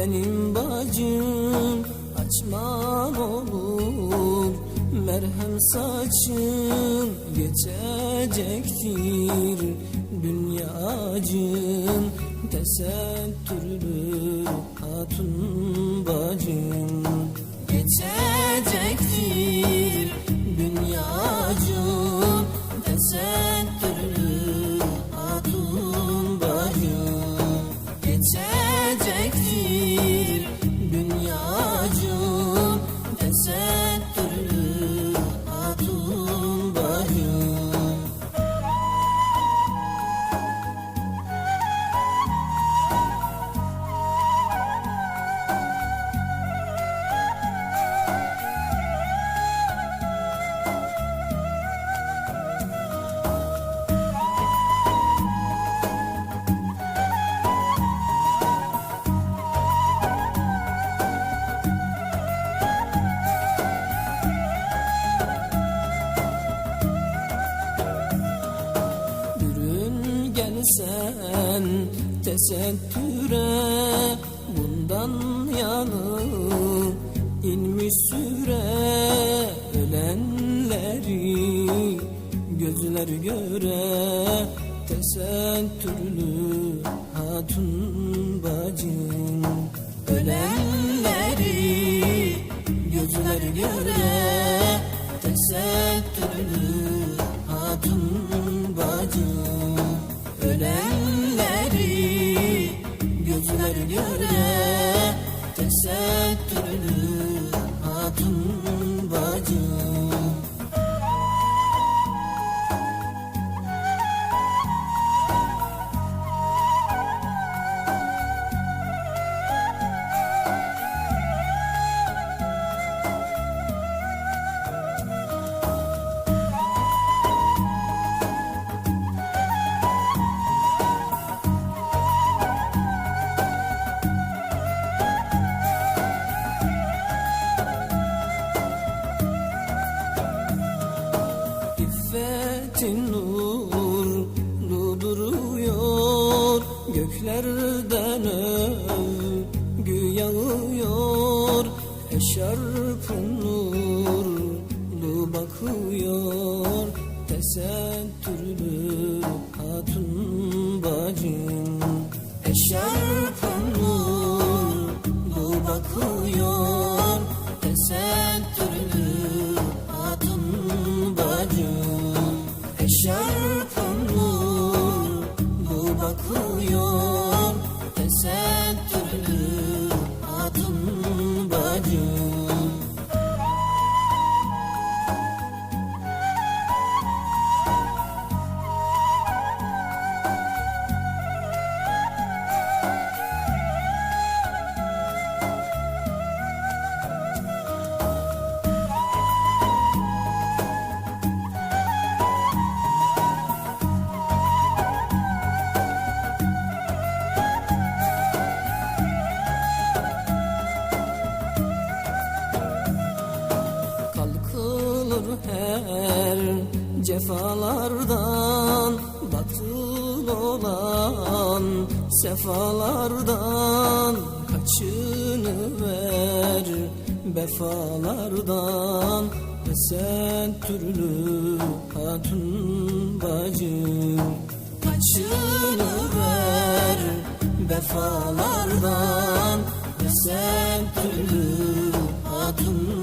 benim bacım açman olur. Merhem saçın geçecektir Dünyacın tesettürlü tesettüre Bundan yanı inmiş süre Ölenleri gözler göre Tesettürlü hatun bacım Ölenleri gözler göre Göklerden övgü yağıyor Eşarpın nurlu Kalkılır her cefalardan Batıl olan sefalardan Kaçınıver befalardan. Tesettürlü hatun bacım Kaçınıver befalardan. Tesettürlü hatun